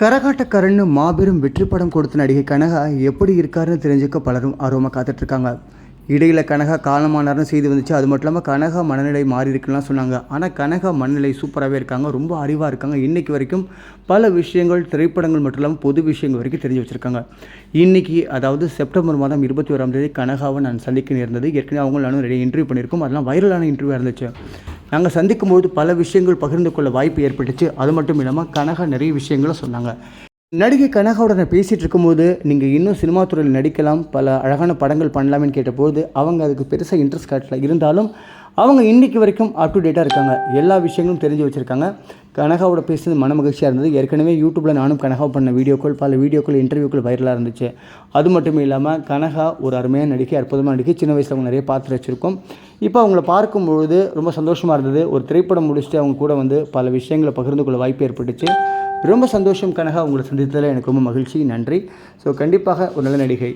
கரகாட்டக்காரன்னு மாபெரும் வெற்றி படம் கொடுத்த நடிகை கனகா எப்படி இருக்காருன்னு தெரிஞ்சுக்க பலரும் ஆர்வமாக காத்துட்ருக்காங்க. இடையில் கனகா காலமானார்னு செய்து வந்துச்சு. அது மட்டும் இல்லாமல் கனகா மனநிலை மாறி இருக்குலாம் சொன்னாங்க. ஆனால் கனகா மனநிலை சூப்பராகவே இருக்காங்க. ரொம்ப அறிவாக இருக்காங்க. இன்றைக்கி வரைக்கும் பல விஷயங்கள் திரைப்படங்கள் மட்டும் இல்லாமல் பொது விஷயங்கள் வரைக்கும் தெரிஞ்சு வச்சுருக்காங்க. இன்றைக்கி அதாவது செப்டம்பர் மாதம் இருபத்தி ஓராம் தேதி கனகாவை நான் சந்திக்க நேர்ந்தது. ஏற்கனவே அவங்க நானும் நிறைய இன்டர்வியூ பண்ணியிருக்கோம். அதெல்லாம் வைரலான இன்டர்வியூ இருந்துச்சு. நாங்கள் சந்திக்கும் போது பல விஷயங்கள் பகிர்ந்து கொள்ள வாய்ப்பு ஏற்பட்டுச்சு. அது மட்டும் இல்லாமல் கனகா நிறைய விஷயங்களை சொன்னாங்க. நடிகை கனகாவோட நான் பேசிகிட்டு இருக்கும்போது நீங்கள் இன்னும் சினிமா துறையில் நடிக்கலாம் பல அழகான படங்கள் பண்ணலாம்னு கேட்டபோது அவங்க அதுக்கு பெருசாக இன்ட்ரெஸ்ட் காட்டல. இருந்தாலும் அவங்க இன்றைக்கு வரைக்கும் அப் டு டேட்டாக இருக்காங்க. எல்லா விஷயங்களும் தெரிஞ்சு வச்சுருக்காங்க. கனகாவோட பேசுனது மன மகிழ்ச்சியாக இருந்தது. ஏற்கனவே யூடியூப்பில் நானும் கனகா பண்ண வீடியோக்கள் பல வீடியோக்கள் இன்டர்வியூக்கள் வைரலாக இருந்துச்சு. அது மட்டும் இல்லாமல் கனகா ஒரு அருமையான நடிகை அற்புதமாக நடிகை. சின்ன வயசில் அவங்க நிறைய பார்த்து வச்சுருக்கோம். இப்போ அவங்கள பார்க்கும் பொழுது ரொம்ப சந்தோஷமாக இருந்தது. ஒரு திரைப்படம் முடிச்சுட்டு அவங்க கூட வந்து பல விஷயங்களை பகிர்ந்து கொள்ள வாய்ப்பு ஏற்பட்டுச்சு. ரொம்ப சந்தோஷம் கனகா. உங்களை சந்தித்ததில் எனக்கு ரொம்ப மகிழ்ச்சி. நன்றி. ஸோ கண்டிப்பாக ஒரு நல்ல நடிகை.